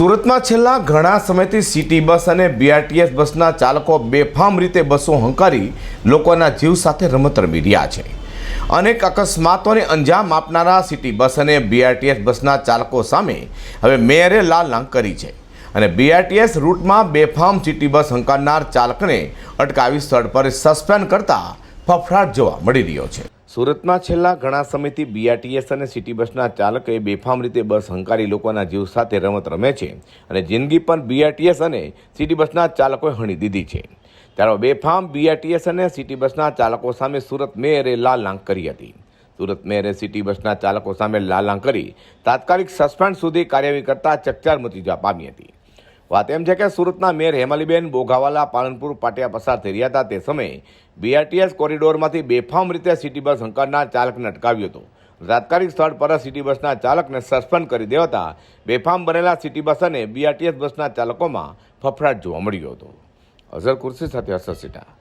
સુરતમાં છેલ્લા ઘણા સમયથી સિટી બસ અને બીઆરટીએસ બસના ચાલકો બેફામ રીતે બસો હંકારી લોકોના જીવ સાથે રમત રમી રહ્યા છે. અનેક અકસ્માતોને અંજામ આપનારા સિટી બસ અને બીઆરટીએસ બસના ચાલકો સામે હવે મેયરે લાલ લાંગ કરી છે અને બીઆરટીએસ રૂટમાં બેફામ સિટી બસ હંકારનાર ચાલકને અટકાવી સ્થળ પર સસ્પેન્ડ કરતા ફફડાટ જોવા મળી રહ્યો છે. સુરતમાં છેલ્લા ઘણા સમયથી બીઆરટીએસ અને સિટી બસના ચાલકોએ બેફામ રીતે બસ હંકારી લોકોના જીવ સાથે રમત રમે છે અને જિંદગી પણ બીઆરટીએસ અને સિટી બસના ચાલકોએ હણી દીધી છે. ત્યારે બેફામ બીઆરટીએસ અને સિટી બસના ચાલકો સામે સુરત મેયરે લાલ લાંગ કરી હતી. સુરત મેયરે સિટી બસના ચાલકો સામે લાલ લાંગ કરી તાત્કાલિક સસ્પેન્ડ સુધી કાર્યવાહી કરતા ચકચાર મચી પામી હતી. વાત એમ છે કે સુરતના મેયર હેમાલીબેન બોઘાવાલા પાલનપુર પાટિયા પસાર થઈ રહ્યા હતા તે સમયે બીઆરટીએસ કોરિડોરમાંથી બેફામ રીતે સિટી બસ હંકારનાર ચાલકને અટકાવ્યો હતો. તાત્કાલિક સ્થળ પર સિટી બસના ચાલકને સસ્પેન્ડ કરી દેવાતા બેફામ બનેલા સિટી બસ અને બીઆરટીએસ બસના ચાલકોમાં ફફડાટ જોવા મળ્યો હતો. અઝર કુર્સી સાથે અસર સીટા